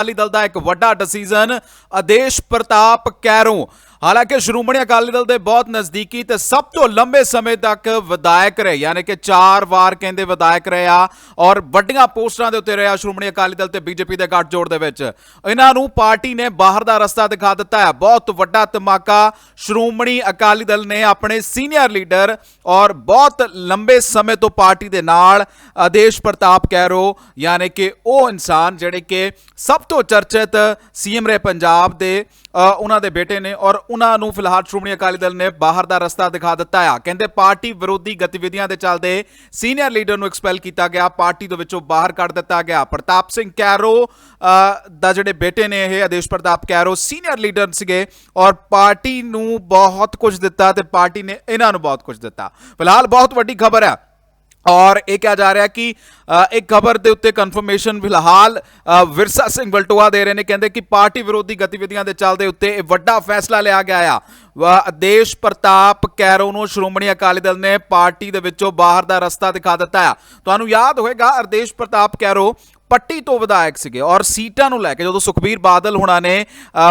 ਅਕਾਲੀ ਦਲ ਦਾ ਇੱਕ ਵੱਡਾ ਡਿਸੀਜਨ ਆਦੇਸ਼ ਪ੍ਰਤਾਪ ਕੈਰੋਂ। ਹਾਲਾਂਕਿ ਸ਼੍ਰੋਮਣੀ ਅਕਾਲੀ ਦਲ ਦੇ ਬਹੁਤ ਨਜ਼ਦੀਕੀ ਤੇ ਸਭ ਤੋਂ ਲੰਬੇ ਸਮੇਂ ਤੱਕ ਵਿਧਾਇਕ ਰਹੇ, ਯਾਨੀ ਕਿ 4 ਵਾਰ ਕਹਿੰਦੇ ਵਿਧਾਇਕ ਰਹੇ ਆ ਔਰ ਵੱਡੀਆਂ ਪੋਸਟਰਾਂ ਦੇ ਉੱਤੇ ਰਿਹਾ ਸ਼੍ਰੋਮਣੀ ਅਕਾਲੀ ਦਲ ਤੇ ਬੀਜੇਪੀ ਦੇ ਗੱਠਜੋੜ ਦੇ ਵਿੱਚ। ਇਹਨਾਂ ਨੂੰ ਪਾਰਟੀ ਨੇ ਬਾਹਰ ਦਾ ਰਸਤਾ ਦਿਖਾ ਦਿੱਤਾ ਹੈ। ਬਹੁਤ ਵੱਡਾ ਧਮਾਕਾ ਸ਼੍ਰੋਮਣੀ ਅਕਾਲੀ ਦਲ ਨੇ ਆਪਣੇ ਸੀਨੀਅਰ ਲੀਡਰ ਔਰ ਬਹੁਤ ਲੰਬੇ ਸਮੇਂ ਤੋਂ ਪਾਰਟੀ ਦੇ ਨਾਲ ਆਦੇਸ਼ ਪ੍ਰਤਾਪ ਕੈਰੋ, ਯਾਨੀ ਕਿ ਉਹ ਇਨਸਾਨ ਜਿਹੜੇ ਕਿ ਸਭ ਤੋਂ ਚਰਚਿਤ ਸੀਐਮ ਰਹੇ ਪੰਜਾਬ ਦੇ ਉਹਨਾਂ ਦੇ ਬੇਟੇ ਨੇ ਔਰ ਉਹਨਾਂ ਨੂੰ ਫਿਲਹਾਲ ਸ਼੍ਰੋਮਣੀ ਅਕਾਲੀ ਦਲ ਨੇ ਬਾਹਰ ਦਾ ਰਸਤਾ ਦਿਖਾ ਦਿੱਤਾ ਆ। ਕਹਿੰਦੇ ਪਾਰਟੀ ਵਿਰੋਧੀ ਗਤੀਵਿਧੀਆਂ ਦੇ ਚੱਲਦੇ ਸੀਨੀਅਰ ਲੀਡਰ ਨੂੰ ਐਕਸਪੈਲ ਕੀਤਾ ਗਿਆ, ਪਾਰਟੀ ਦੇ ਵਿੱਚੋਂ ਬਾਹਰ ਕੱਢ ਦਿੱਤਾ ਗਿਆ। ਪ੍ਰਤਾਪ ਸਿੰਘ ਕੈਰੋ ਦਾ ਜਿਹੜੇ ਬੇਟੇ ਨੇ ਇਹ, ਆਦੇਸ਼ ਪ੍ਰਤਾਪ ਕੈਰੋ, ਸੀਨੀਅਰ ਲੀਡਰ ਸੀਗੇ ਔਰ ਪਾਰਟੀ ਨੂੰ ਬਹੁਤ ਕੁਝ ਦਿੱਤਾ ਤੇ ਪਾਰਟੀ ਨੇ ਇਹਨਾਂ ਨੂੰ ਬਹੁਤ ਕੁਝ ਦਿੱਤਾ। ਫਿਲਹਾਲ ਬਹੁਤ ਵੱਡੀ ਖਬਰ ਹੈ ਔਰ ਇਹ ਕਿਹਾ ਜਾ ਰਿਹਾ ਕਿ ਅ, ਇੱਕ ਖਬਰ ਦੇ ਉੱਤੇ ਕਨਫਰਮੇਸ਼ਨ ਫਿਲਹਾਲ ਵਿਰਸਾ ਸਿੰਘ ਵਲਟੋਆ ਦੇ ਰਹੇ ਨੇ ਕਹਿੰਦੇ ਕਿ ਪਾਰਟੀ ਵਿਰੋਧੀ ਗਤੀਵਿਧੀਆਂ ਦੇ ਚੱਲਦੇ ਉੱਤੇ ਇਹ ਵੱਡਾ ਫੈਸਲਾ ਲਿਆ ਗਿਆ ਆ। ਆਦੇਸ਼ ਪ੍ਰਤਾਪ ਕੈਰੋ ਨੂੰ ਸ਼੍ਰੋਮਣੀ ਅਕਾਲੀ ਦਲ ਨੇ ਪਾਰਟੀ ਦੇ ਵਿੱਚੋਂ ਬਾਹਰ ਦਾ ਰਸਤਾ ਦਿਖਾ ਦਿੱਤਾ ਆ। ਤੁਹਾਨੂੰ ਯਾਦ ਹੋਵੇਗਾ ਆਦੇਸ਼ ਪ੍ਰਤਾਪ ਕੈਰੋ ਪੱਟੀ ਤੋਂ ਵਿਧਾਇਕ ਸੀਗੇ ਔਰ ਸੀਟਾਂ ਨੂੰ ਲੈ ਕੇ ਜਦੋਂ ਸੁਖਬੀਰ ਬਾਦਲ ਹੁਣਾਂ ਨੇ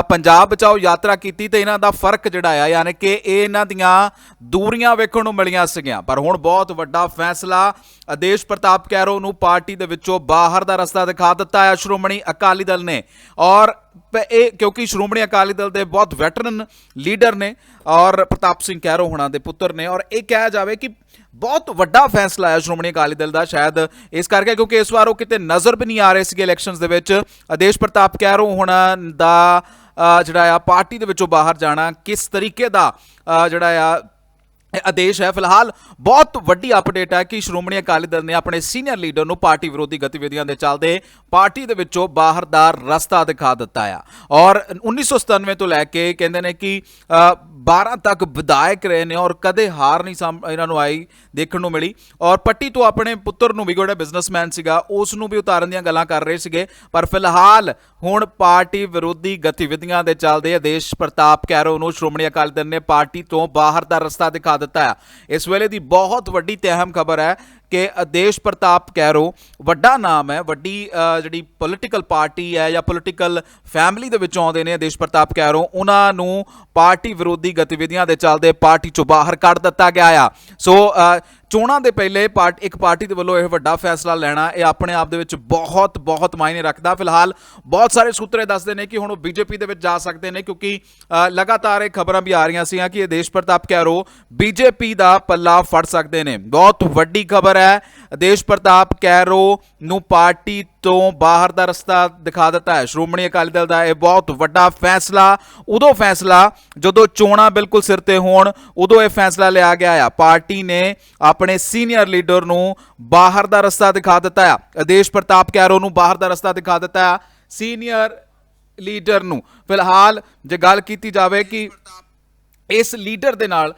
ਪੰਜਾਬ ਬਚਾਓ ਯਾਤਰਾ ਕੀਤੀ ਤੇ ਇਹਨਾਂ ਦਾ ਫ਼ਰਕ ਜਿਹੜਾ ਆ, ਯਾਨੀ ਕਿ ਇਹ ਇਹਨਾਂ ਦੀਆਂ ਦੂਰੀਆਂ ਵੇਖਣ ਨੂੰ ਮਿਲੀਆਂ ਸੀਗੀਆਂ। ਪਰ ਹੁਣ ਬਹੁਤ ਵੱਡਾ ਫੈਸਲਾ ਆਦੇਸ਼ ਪ੍ਰਤਾਪ ਕੈਰੋ ਨੂੰ ਪਾਰਟੀ ਦੇ ਵਿੱਚੋਂ ਬਾਹਰ ਦਾ ਰਸਤਾ ਦਿਖਾ ਦਿੱਤਾ ਹੈ ਸ਼੍ਰੋਮਣੀ ਅਕਾਲੀ ਦਲ ਨੇ। ਔਰ ਇਹ ਕਿਉਂਕਿ ਸ਼੍ਰੋਮਣੀ ਅਕਾਲੀ ਦਲ ਦੇ ਬਹੁਤ ਵੈਟਰਨ ਲੀਡਰ ਨੇ ਔਰ ਪ੍ਰਤਾਪ ਸਿੰਘ ਕੈਰੋ ਹੁਣਾਂ ਦੇ ਪੁੱਤਰ ਨੇ ਔਰ ਇਹ ਕਿਹਾ ਜਾਵੇ ਕਿ ਬਹੁਤ ਵੱਡਾ ਫੈਸਲਾ ਹੈ ਸ਼੍ਰੋਮਣੀ ਅਕਾਲੀ ਦਲ ਦਾ ਸ਼ਾਇਦ ਇਸ ਕਰਕੇ ਕਿਉਂਕਿ ਇਸ ਵਾਰ ਉਹ ਕਿਤੇ ਨਜ਼ਰ ਵੀ ਨਹੀਂ ਆ ਰਹੇ ਸੀਗੇ ਇਲੈਕਸ਼ਨਸ ਦੇ ਵਿੱਚ। ਆਦੇਸ਼ ਪ੍ਰਤਾਪ ਕੈਰੋ ਹੁਣਾਂ ਦਾ ਜਿਹੜਾ ਆ ਪਾਰਟੀ ਦੇ ਵਿੱਚੋਂ ਬਾਹਰ ਜਾਣਾ ਕਿਸ ਤਰੀਕੇ ਦਾ ਜਿਹੜਾ ਆ ਆਦੇਸ਼ ਹੈ। ਫਿਲਹਾਲ ਬਹੁਤ ਵੱਡੀ ਅਪਡੇਟ ਹੈ ਕਿ ਸ਼੍ਰੋਮਣੀ ਅਕਾਲੀ ਦਲ ਨੇ ਆਪਣੇ ਸੀਨੀਅਰ ਲੀਡਰ ਨੂੰ ਪਾਰਟੀ ਵਿਰੋਧੀ ਗਤੀਵਿਧੀਆਂ ਦੇ ਚੱਲਦੇ ਪਾਰਟੀ ਦੇ ਵਿੱਚੋਂ ਬਾਹਰ ਦਾ ਰਸਤਾ ਦਿਖਾ ਦਿੱਤਾ ਆ। ਔਰ 1997 ਤੋਂ ਲੈ ਕੇ ਕਹਿੰਦੇ ਨੇ ਕਿ 12 ਤੱਕ ਵਿਧਾਇਕ ਰਹੇ ਨੇ ਔਰ ਕਦੇ ਹਾਰ ਨਹੀਂ ਸਾਹਮ- ਇਹਨਾਂ ਨੂੰ ਆਈ ਦੇਖਣ ਨੂੰ ਮਿਲੀ। ਔਰ ਪੱਟੀ ਤੋਂ ਆਪਣੇ ਪੁੱਤਰ ਨੂੰ ਵੀ ਜਿਹੜਾ ਬਿਜ਼ਨਸਮੈਨ ਸੀਗਾ, ਉਸ ਨੂੰ ਵੀ ਉਤਾਰਨ ਦੀਆਂ ਗੱਲਾਂ ਕਰ ਰਹੇ ਸੀਗੇ। ਪਰ ਫਿਲਹਾਲ ਹੁਣ ਪਾਰਟੀ ਵਿਰੋਧੀ ਗਤੀਵਿਧੀਆਂ ਦੇ ਚੱਲਦੇ ਆਦੇਸ਼ ਪ੍ਰਤਾਪ ਕੈਰੋ ਨੂੰ ਸ਼੍ਰੋਮਣੀ ਅਕਾਲੀ ਦਲ ਨੇ ਪਾਰਟੀ ਤੋਂ ਬਾਹਰ ਦਾ ਰਸਤਾ ਦਿਖਾ ਦਿੱਤਾ ਹੈ। ਇਸ ਵੇਲੇ ਦੀ ਬਹੁਤ ਵੱਡੀ ਤੇ ਅਹਿਮ ਖਬਰ ਹੈ ਕਿ ਆਦੇਸ਼ ਪ੍ਰਤਾਪ ਕੈਰੋ ਵੱਡਾ ਨਾਮ ਹੈ, ਵੱਡੀ ਜਿਹੜੀ ਪੋਲਿਟੀਕਲ ਪਾਰਟੀ ਹੈ ਜਾਂ ਪੋਲਿਟੀਕਲ ਫੈਮਿਲੀ ਦੇ ਵਿੱਚ ਆਉਂਦੇ ਨੇ ਆਦੇਸ਼ ਪ੍ਰਤਾਪ ਕੈਰੋ ਉਹਨਾਂ ਨੂੰ ਪਾਰਟੀ ਵਿਰੋਧੀ ਗਤੀਵਿਧੀਆਂ ਦੇ ਚੱਲਦੇ ਪਾਰਟੀ ਚੋਂ ਬਾਹਰ ਕੱਢ ਦਿੱਤਾ ਗਿਆ ਆ। ਸੋ ਚੋਣਾਂ ਦੇ ਪਹਿਲੇ ਪਾਰਟ ਇੱਕ ਪਾਰਟੀ ਦੇ ਵੱਲੋਂ ਇਹ ਵੱਡਾ ਫੈਸਲਾ ਲੈਣਾ, ਇਹ ਆਪਣੇ ਆਪ ਦੇ ਵਿੱਚ ਬਹੁਤ ਬਹੁਤ ਮਾਇਨੇ ਰੱਖਦਾ। ਫਿਲਹਾਲ ਬਹੁਤ ਸਾਰੇ ਸੂਤਰੇ ਦੱਸਦੇ ਨੇ ਕਿ ਹੁਣ ਉਹ ਬੀਜੇਪੀ ਦੇ ਵਿੱਚ ਜਾ ਸਕਦੇ ਨੇ, ਕਿਉਂਕਿ ਲਗਾਤਾਰ ਇਹ ਖਬਰਾਂ ਵੀ ਆ ਰਹੀਆਂ ਸੀਆਂ ਕਿ ਇਹ ਦੇਸ਼ ਪ੍ਰਤਾਪ ਕੈਰੋ ਬੀਜੇਪੀ ਦਾ ਪੱਲਾ ਫੜ ਸਕਦੇ ਨੇ। ਬਹੁਤ ਵੱਡੀ ਖਬਰ ਹੈ। ਦੇਸ਼ ਪ੍ਰਤਾਪ ਕੈਰੋ ਨੂੰ ਪਾਰਟੀ ਤੋਂ ਬਾਹਰ ਦਾ ਰਸਤਾ ਦਿਖਾ ਦਿੱਤਾ ਹੈ। ਸ਼੍ਰੋਮਣੀ ਅਕਾਲੀ ਦਲ ਦਾ ਇਹ ਬਹੁਤ ਵੱਡਾ ਫੈਸਲਾ, ਉਦੋਂ ਫੈਸਲਾ ਜਦੋਂ ਚੋਣਾਂ ਬਿਲਕੁਲ ਸਿਰ ਤੇ ਹੋਣ, ਉਦੋਂ ਇਹ ਫੈਸਲਾ ਲਿਆ ਗਿਆ ਆ। ਪਾਰਟੀ ਨੇ ਆਪਣੇ ਸੀਨੀਅਰ ਲੀਡਰ ਨੂੰ ਬਾਹਰ ਦਾ ਰਸਤਾ ਦਿਖਾ ਦਿੱਤਾ ਆ। ਆਦੇਸ਼ ਪ੍ਰਤਾਪ ਕੈਰੋ ਨੂੰ ਬਾਹਰ ਦਾ ਰਸਤਾ ਦਿਖਾ ਦਿੱਤਾ ਆ। ਸੀਨੀਅਰ ਲੀਡਰ ਨੂੰ ਫਿਲਹਾਲ ਜੇ ਗੱਲ ਕੀਤੀ ਜਾਵੇ ਕਿ ਇਸ ਲੀਡਰ ਦੇ ਨਾਲ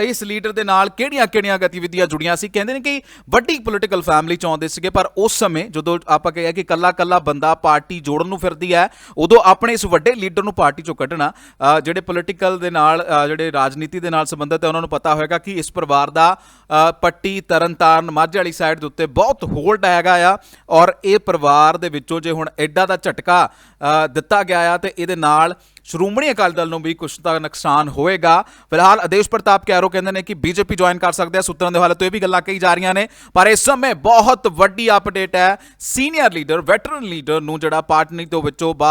ਇਸ ਲੀਡਰ ਦੇ ਨਾਲ ਕਿਹੜੀਆਂ-ਕਿਹੜੀਆਂ ਗਤੀਵਿਧੀਆਂ ਜੁੜੀਆਂ ਸੀ? ਕਹਿੰਦੇ ਨੇ ਕਿ ਵੱਡੀ ਪੋਲੀਟੀਕਲ ਫੈਮਿਲੀ ਚ ਆਉਂਦੇ ਸੀਗੇ, ਪਰ ਉਸ ਸਮੇਂ ਜਦੋਂ ਆਪਾਂ ਕਹੀਏ ਕਿ ਕੱਲਾ-ਕੱਲਾ ਬੰਦਾ ਪਾਰਟੀ ਜੋੜਨ ਨੂੰ ਫਿਰਦੀ ਹੈ, ਉਦੋਂ ਆਪਣੇ ਇਸ ਵੱਡੇ ਲੀਡਰ ਨੂੰ ਪਾਰਟੀ ਚੋਂ ਕੱਢਣਾ ਜਿਹੜੇ ਪੋਲੀਟੀਕਲ ਦੇ ਨਾਲ ਜਿਹੜੇ ਰਾਜਨੀਤੀ ਦੇ ਨਾਲ ਸੰਬੰਧਿਤ ਹੈ, ਉਹਨਾਂ ਨੂੰ ਪਤਾ ਹੋਵੇਗਾ ਕਿ ਇਸ ਪਰਿਵਾਰ ਦਾ ਪੱਟੀ ਤਰਨਤਾਰਨ ਮਾਝੇ ਵਾਲੀ ਸਾਈਡ ਦੇ ਉੱਤੇ ਬਹੁਤ ਹੋਲਡ ਹੈਗਾ ਆ ਔਰ ਇਹ ਪਰਿਵਾਰ ਦੇ ਵਿੱਚੋਂ ਜੇ ਹੁਣ ਐਡਾ ਦਾ ਝਟਕਾ ਦਿੱਤਾ ਗਿਆ ਆ ਤੇ ਇਹਦੇ ਨਾਲ ਸ਼੍ਰੋਮਣੀ ਅਕਾਲੀ ਦਲ ਨੂੰ ਵੀ ਕੁਝ ਤਾਂ ਨੁਕਸਾਨ ਹੋਏਗਾ। ਫਿਲਹਾਲ ਆਦੇਸ਼ ਪ੍ਰਤਾਪ ਕੈਰੋ ਕਹਿੰਦੇ ਨੇ ਕਿ ਬੀਜੇਪੀ ਜੁਆਇਨ ਕਰ ਸਕਦੇ ਆ ਸੂਤਰਾਂ ਦੇ ਹਵਾਲੇ ਤੋਂ ਇਹ ਵੀ ਗੱਲਾਂ ਕਹੀ ਜਾ ਰਹੀਆਂ ਨੇ। ਪਰ ਇਸ ਸਮੇਂ ਬਹੁਤ ਵੱਡੀ ਅਪਡੇਟ ਹੈ। ਸੀਨੀਅਰ ਲੀਡਰ ਵੈਟਰਨ ਲੀਡਰ ਨੂੰ ਜਿਹੜਾ ਪਾਰਟੀ ਤੋਂ ਵਿੱਚੋਂ ਬਾਹਰ